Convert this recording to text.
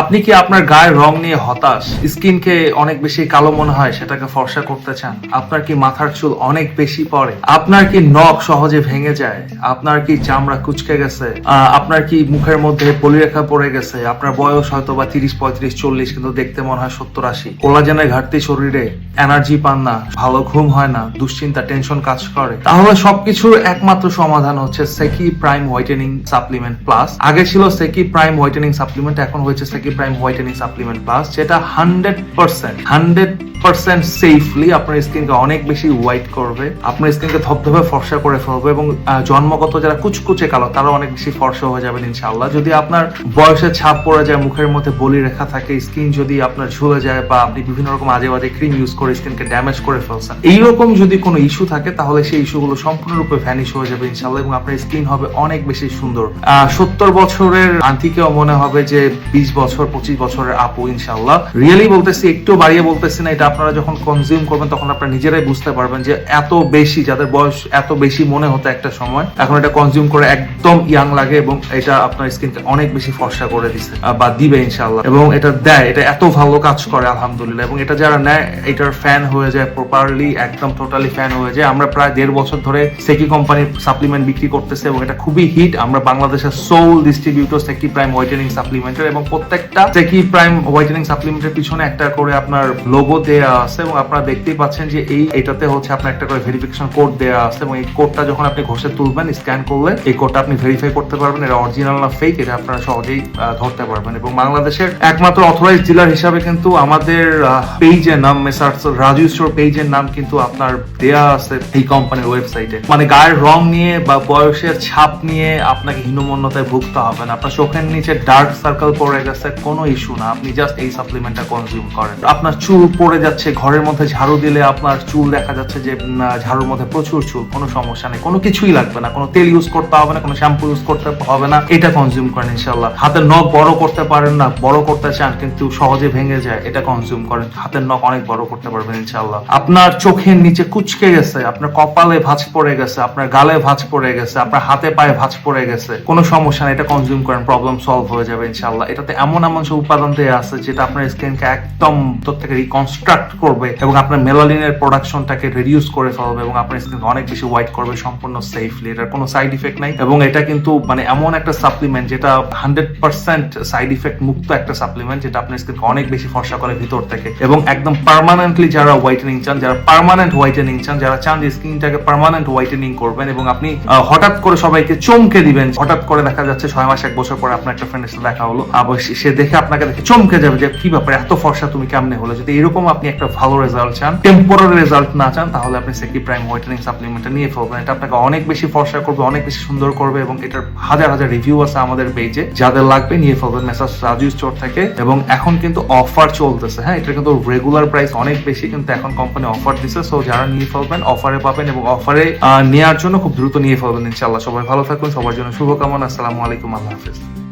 আপনি কি আপনার গায়ের রং নিয়ে হতাশ? স্কিনকে অনেক বেশি কালো মনে হয়, সেটাকে ফর্সা করতে চান। আপনার কি মাথার চুল অনেক বেশি পড়ে? আপনার কি নখ সহজে ভেঙে যায়? আপনার কি চামড়া কুচকে গেছে? আপনার কি মুখের মধ্যে পলিরেখা পড়ে গেছে? আপনার বয়স হয়তো বা তিরিশ, পঁয়ত্রিশ, চল্লিশ, কিন্তু দেখতে মনে হয় সত্তর, আশি। কোলাজেনের ঘাটতি শরীরে এনার্জি পান না, ভালো ঘুম হয় না, দুশ্চিন্তা, টেনশন কাজ করে। তাহলে সবকিছুর একমাত্র সমাধান হচ্ছে সেকি প্রাইম হোয়াইটেনিং সাপ্লিমেন্ট প্লাস। আগে ছিল সেকি প্রাইম হোয়াইটেনিং সাপ্লিমেন্ট, এখন হয়েছে Seki prime whitening supplement plus যেটা hundred percent hundred percent safely আপনার স্কিনকে অনেক বেশি হোয়াইট করবে। আপনার স্কিনকে ধপধপে ফর্সা করে ফেলবে এবং জন্মগত যারা কুচকুচে কালো তারা অনেক বেশি ফর্সা হয়ে যাবেন ইনশাআল্লাহ। যদি আপনার বয়সের ছাপ পড়ে যায়, মুখের মধ্যে বলি রেখা থাকে স্কিন যদি আপনার ঝুলে যায় বা আপনি বিভিন্ন রকম আজে বাজে ক্রিম ইউজ করে স্কিনকে ড্যামেজ করে ফেলছেন, এইরকম যদি কোনো ইস্যু থাকে, তাহলে সেই ইস্যুগুলো সম্পূর্ণরূপে ভ্যানিশ হয়ে যাবে ইনশাআল্লাহ এবং আপনার স্কিন হবে অনেক বেশি সুন্দর। সত্তর বছরের আন্টিকেও মনে হবে যে বিশ বছর, পঁচিশ বছরের আপু ইনশাআল্লাহ। রিয়েলি বলতেছি, একটু বাড়িয়ে বলতেছি না, এটা আপনারা যখন কনজিউম করবেন, তখন আপনারা নিজেরাই বুঝতে পারবেন যে এত বেশি, যাদের বয়স এত বেশি মনে হতো একটা সময়, এখন এটা কনজিউম করে একদম ইয়াং লাগে এবং এটা আপনার স্কিনকে অনেক বেশি ফর্সা করে দিছে বা দিবে ইনশাআল্লাহ। এবং এটা দেয়, এটা এত ভালো কাজ করে, আলহামদুলিল্লাহ। এবং এটা যারা নেয়, এটার ফ্যান হয়ে যায় প্রপারলি একদম টোটালি ফ্যান হয়ে যায়। আমরা প্রায় দেড় বছর ধরে সেকি কোম্পানির সাপ্লিমেন্ট বিক্রি করতেছে এবং এটা খুবই হিট আমরা বাংলাদেশের sole distributor Seki prime whitening সাপ্লিমেন্টের এবং প্রত্যেকটা সেকি প্রাইম হোয়াইটেনিং সাপ্লিমেন্টের পিছনে একটা করে আপনার লোগো দেয়া আছে এবং আপনারা দেখতেই পাচ্ছেন যে এই এটাতে হচ্ছে আপনার একটা করে ভেরিফিকেশন কোড দেয়া আছে এবং এই কোডটা যখন আপনি ঘষে তুলবেন স্ক্যান করলে এই কোডটা আপনি ভেরিফাই করতে পারবেন। এটা অরিজিনাল না ফেক এটা আপনারা সহজেই ধরতে পারবেন এবং বাংলাদেশের একমাত্র অথরাইজ হিসাবে কিন্তু আমাদের পেজের নাম মেসার্স রাজু স্টোর পেজের নাম কিন্তু আপনার দেয়া আছে এই কোম্পানির ওয়েবসাইটে মানে গায়ের রং নিয়ে বা বয়সের ছাপ নিয়ে আপনাকে হীনমন্যতায় ভুগতে হবে না। আপনার চোখের নিচে ডার্ক সার্কেল পড়ে গেছে, কোনো ইস্যু না। আপনি জাস্ট এই সাপ্লিমেন্টটা কনজিউম করেন। আপনার চুল পড়ে যাচ্ছে, ঘরের মধ্যে ঝাড়ু দিলে আপনার চুল দেখা যাচ্ছে যে ঝাড়ুর মধ্যে প্রচুর চুল, কোনো সমস্যা নেই, কোনো কিছুই লাগবে না, কোনো তেল ইউজ করতে হবে না, কোনো শ্যাম্পু ইউজ করতে হবে না, এটা কনজিউম করেন ইনশাল্লাহ হাতের নখ বড় করতে পারেন না, বড় করতে চান, কিন্তু সহজে ভেঙে যায়, এটা কনজিউম করেন। হাতের নখ অনেক বড় করতে পারবেন ইনশাল্লাহ আপনার চোখের নিচে কুচকে গেছে, আপনার কপালে ভাঁজ পড়ে গেছে, আপনার গালে ভাঁজ পড়ে গেছে, আপনার হাতে পায়ে ভাঁজ পড়ে গেছে, কোনো সমস্যা নেই, এটা কনজিউম করেন প্রবলেম সলভ হয়ে যাবে ইনশাল্লাহ এটাতে এমন এমন সব উপাদান দেওয়া আছে, যেটা আপনার স্কিনকে একদম তোর থেকে রিকনস্ট্রাক্ট করবে এবং আপনার মেলালিনের প্রোডাকশনটাকে রিডিউস করে ফেলবে এবং আপনার স্কিনকে অনেক বেশি হোয়াইট করবে, সম্পূর্ণ সেফলি এটার কোনো সাইড ইফেক্ট নাই। এবং এটা কিন্তু মানে এমন একটা সাপ্লিমেন্ট যেটা হান্ড্রেড পার্সেন্ট সাইড ইফেক্ট মুক্ত একটা সাপ্লিমেন্ট যেটা আপনার স্কিনকে অনেক বেশি ফর্সা করে ভিতর থেকে। এবং একদম পার্মানেন্টলি যারা হোয়াইটেনিং চান, যারা পার্মানেন্ট হোয়াইটেনিং চান, যারা চান যে স্কিনটাকে পার্মানেন্ট হোয়াইটেনিং করবেন এবং আপনি হঠাৎ করে সবাইকে চমকে দিবেন, হঠাৎ করে দেখা যাচ্ছে ছয় মাস, এক বছর পরে আপনার একটা ফ্রেন্ডের সাথে দেখা হলো, আবার সে- দেখে আপনাকে দেখে চমকে যাবে যে, কি ব্যাপারে এত ফর্সা, তুমি কেমনে হলো? যদি এরকম আপনি একটা ভালো রেজাল্ট চান টেম্পোরারি রেজাল্ট না চান, তাহলে আপনি সেকি প্রাইম হোয়াইটেনিং সাপ্লিমেন্টটা নিয়ে ফেলবেন। এটা আপনাকে অনেক বেশি ফর্সা করবে, অনেক বেশি সুন্দর করবে এবং এটার হাজার হাজার রিভিউ আছে আমাদের পেজে যাদের লাগবে নিয়ে ফেলবেন মেসাজ রাজু স্টোর থেকে। এবং এখন কিন্তু অফার চলতেছে। হ্যাঁ এটা কিন্তু রেগুলার প্রাইস অনেক বেশি, কিন্তু এখন কোম্পানি অফার দিছে। সো যারা নিয়ে ফেলবেন অফারে পাবেন এবং অফারে নেওয়ার জন্য খুব দ্রুত নিয়ে ফেলবেন ইনশাল্লাহ সবাই ভালো থাকুন সবার জন্য শুভকামনা। আসসালামু আলাইকুম, আল্লাহ হাফিজ।